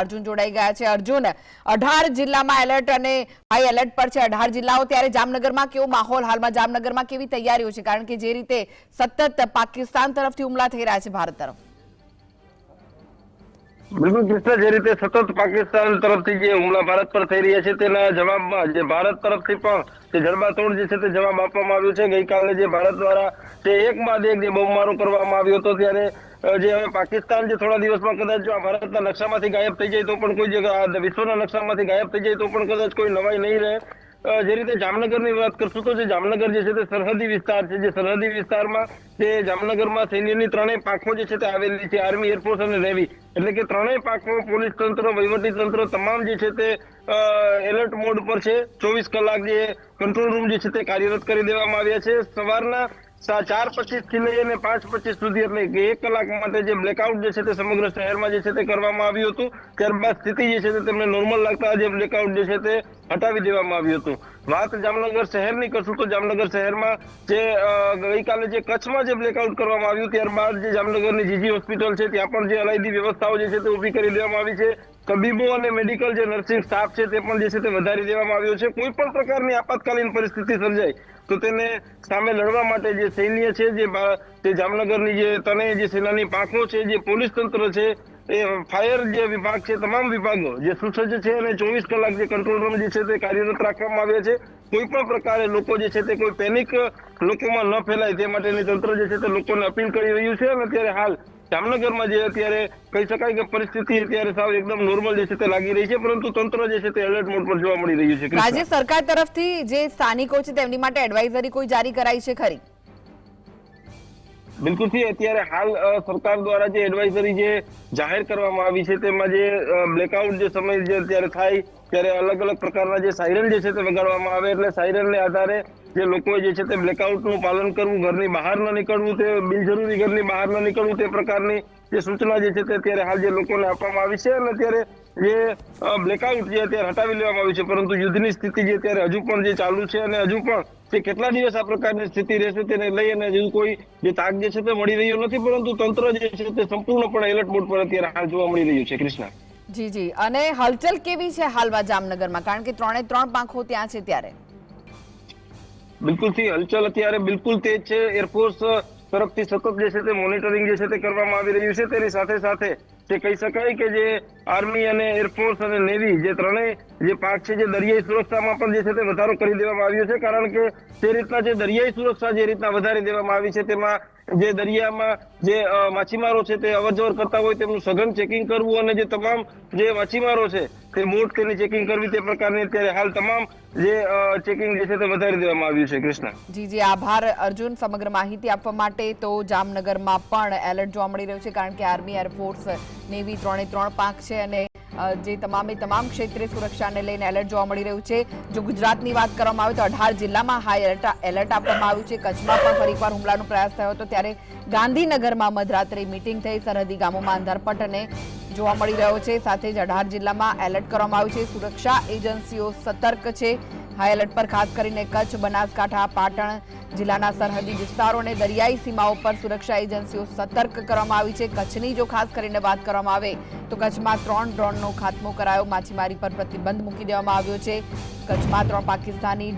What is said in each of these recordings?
અર્જુન જોડાઈ ગયા છે. અર્જુન, અઢાર જિલ્લામાં એલર્ટ અને હાઈ એલર્ટ પર છે અઢાર જિલ્લાઓ. ત્યારે જામનગરમાં કેવો માહોલ? હાલમાં જામનગરમાં કેવી તૈયારીઓ છે? કારણ કે જે રીતે સતત પાકિસ્તાન તરફથી હુમલા થઈ રહ્યા છે ભારત તરફ. બિલકુલ કૃષ્ણ, જે રીતે સતત પાકિસ્તાન તરફથી જે હુમલા ભારત પર થઈ રહ્યા છે, તેના જવાબમાં જે ભારત તરફથી પણ જે જડબાતોડ જે છે તે જવાબ આપવામાં આવ્યો છે. ગઈકાલે જે ભારત દ્વારા તે એક બાદ એક જે બોમ્બમારો કરવામાં આવ્યો હતો, ત્યારે જે હવે પાકિસ્તાન જે થોડા દિવસમાં કદાચ જો ભારતના નકશામાંથી ગાયબ થઈ જાય તો પણ કોઈ જગ્યા વિશ્વના નકશામાંથી ગાયબ થઈ જાય તો પણ કદાચ કોઈ નવાઈ નહીં રહે. જે રીતે જામનગરની વાત કરશું તો જે જામનગર જે છે તે સરહદી વિસ્તાર છે, જે સરહદી વિસ્તારમાં જે જામનગરમાં સૈન્યની ત્રણેય પાંખો જે છે તે આવેલી છે, આર્મી એરફોર્સ અને નેવી. એટલે કે ત્રણેય પાંખો પોલીસ તંત્ર, વહીવટી તંત્ર તમામ જે છે તે એલર્ટ મોડ પર છે. ચોવીસ કલાક જે કંટ્રોલ રૂમ જે છે તે કાર્યરત કરી દેવામાં આવ્યા છે. સવારના ચાર પચીસથી લઈ અને પાંચ પચીસ સુધી એટલે કે એક કલાક માટે જે બ્લેકઆઉટ જે છે તે સમગ્ર શહેરમાં જે છે તે કરવામાં આવ્યું હતું. ત્યારબાદ સ્થિતિ જે છે તે તેમને નોર્મલ લાગતા જે બ્લેકઆઉટ જે છે તે હટાવી દેવામાં આવ્યું હતું. વાત જામનગર શહેરની કરશું તો જામનગર શહેરમાં જે ગઈકાલે જે કચ્છમાં જે બ્લેકઆઉટ કરવામાં આવ્યું ત્યારબાદ જે જામનગરની જીજી હોસ્પિટલ છે ત્યાં પણ જે અલાયદી વ્યવસ્થાઓ જે છે તે ઊભી કરી દેવામાં આવી છે. તબીબો અને મેડિકલ જે નર્સિંગ સ્ટાફ છે તે પણ જે છે તે વધારી દેવામાં આવ્યો છે. કોઈ પણ પ્રકારની આપાતકાલીન પરિસ્થિતિ સર્જાય તો તેને સામે લડવા માટે જે સૈન્ય છે, જે તે જામનગરની જે તને જે સેનાની પાંખો છે, જે પોલીસ તંત્ર છે, એ ફાયર જે વિભાગ છે, તમામ વિભાગો, જે સુસજ્જ છે અને ચોવીસ કલાક જે કંટ્રોલ રૂમ જે છે, તે કાર્યરત રાખવામાં આવ્યા છે. કોઈ પણ પ્રકારે લોકો જે છે, તે કોઈ પેનિક લોકોમાં ન ફેલાય. તે માટેની તંત્ર જે છે, તે લોકોને અપીલ કરી રહ્યું છે અને અત્યારે હાલ જામનગરમાં જે અત્યારે કહી શકાય કે પરિસ્થિતિ અત્યારે સાવ એકદમ નોર્મલ જે છે તે લાગી રહી છે પરંતુ તંત્ર જે છે તે એલર્ટ મોડ પર જોવા મળી રહ્યું છે. રાજ્ય સરકાર તરફથી જે સ્થાનિકો છે તેમની માટે એડવાઇઝરી કોઈ જારી કરાઈ છે ખરી? બિલકુલથી અત્યારે હાલ સરકાર દ્વારા જે એડવાઇઝરી જે જાહેર કરવામાં આવી છે તેમાં જે બ્લેકઆઉટ જે સમય જે અત્યારે થાય ત્યારે અલગ અલગ પ્રકારના જે સાયરન જે છે તે વગાડવામાં આવે એટલે સાયરનને આધારે જે લોકોએ જે છે તે બ્લેકઆઉટનું પાલન કરવું, ઘરની બહાર ન નીકળવું, તે બિનજરૂરી ઘરની બહાર ન નીકળવું, તે પ્રકારની જે સૂચના જે છે તે અત્યારે હાલ જે લોકોને આપવામાં આવી છે અને અત્યારે જે બ્લેકઆઉટ જે અત્યારે હટાવી લેવામાં આવ્યું છે. પરંતુ યુદ્ધની સ્થિતિ જે અત્યારે હજુ પણ જે ચાલુ છે અને હજુ પણ તે કેટલા દિવસ આ પ્રકારની સ્થિતિ રહેશે તેને લઈ અને હજુ કોઈ જે તાક જે છે તે મળી રહ્યો નથી, પરંતુ તંત્ર જે છે તે સંપૂર્ણપણે એલર્ટ મોડ પર અત્યારે હાલ જોવા મળી રહ્યું છે. કૃષ્ણ. જી જી. અને હલચલ કેવી છે હાલમાં જામનગરમાં? કારણ કે ત્રણે ત્રણ પાંખો ત્યાં છે ત્યારે. બિલકુલથી હલચલ અત્યારે બિલકુલ તેજ છે. એરફોર્સ તરફથી સતત જે છે તે મોનિટરિંગ જે છે તે કરવામાં આવી રહ્યું છે. તેની સાથે સાથે તે કહી શકાય કે જે આર્મી અને એરફોર્સ અને નેવી જે ત્રણેય જે પાક છે, જે દરિયાઈ સુરક્ષામાં પણ જે છે તે વધારો કરી દેવામાં આવ્યો છે. કારણ કે તે રીતના જે દરિયાઈ સુરક્ષા જે રીતના વધારી દેવામાં આવી છે, તેમાં જે દરિયામાં જે માછીમારો છે તે અવરજવર કરતા હોય તેમનું સઘન ચેકિંગ કરવું અને જે તમામ જે માછીમારો છે તે મોટ તેની ચેકિંગ કરવી તે પ્રકારની અત્યારે હાલ તમામ જે ચેકિંગ જે છે તે વધારી દેવામાં આવ્યું છે. કૃષ્ણ. જી જી, આભાર અર્જુન. સમગ્ર માહિતી આપવા માટે તો જામનગરમાં પણ એલર્ટ જોવા મળી રહ્યું છે, કારણ કે આર્મી એરફોર્સ નેવી ત્રણે ત્રણ પાંખ છે અને જે તમામે તમામ ક્ષેત્રે સુરક્ષાને લઈને એલર્ટ જોવા મળી રહ્યું છે. જો ગુજરાતની વાત કરવામાં આવે તો અઢાર જિલ્લામાં હાઈ એલર્ટ એલર્ટ આપવામાં આવ્યું છે. કચ્છમાં પણ ફરીકવાર હુમલાનો પ્રયાસ થયો હતો. ત્યારે ગાંધીનગરમાં મધરાત્રે મિટિંગ થઈ. સરહદી ગામોમાં અંધારપટ અને જોવા મળી રહ્યો છે. સાથે જ અઢાર જિલ્લામાં એલર્ટ કરવામાં આવ્યું છે. સુરક્ષા એજન્સીઓ સતર્ક છે. હાઈ એલર્ટ પર ખાસ કરીને કચ્છ, બનાસકાંઠા, પાટણ જિલ્લાના સરહદી વિસ્તારોને દરિયાઈ સીમાઓ પર સુરક્ષા એજન્સીઓ સતર્ક કરવામાં આવી છે. કચ્છની જો ખાસ કરીને વાત કરવામાં આવે તો કચ્છમાં ત્રણ ડ્રોનનો ખાત્મો કરાયો. માછીમારી પર પ્રતિબંધ મૂકી દેવામાં આવ્યો છે. કચ્છમાં ત્રણ પાકિસ્તાની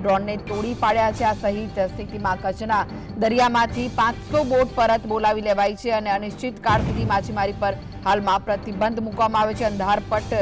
ડ્રોનને તોડી પાડ્યા છે. આ સહિત સ્થિતિમાં કચ્છના દરિયામાંથી પાંચસો બોટ પરત બોલાવી લેવાઈ છે અને અનિશ્ચિત કાળ સુધી માછીમારી પર હાલમાં પ્રતિબંધ મૂકવામાં આવ્યો છે. અંધારપટ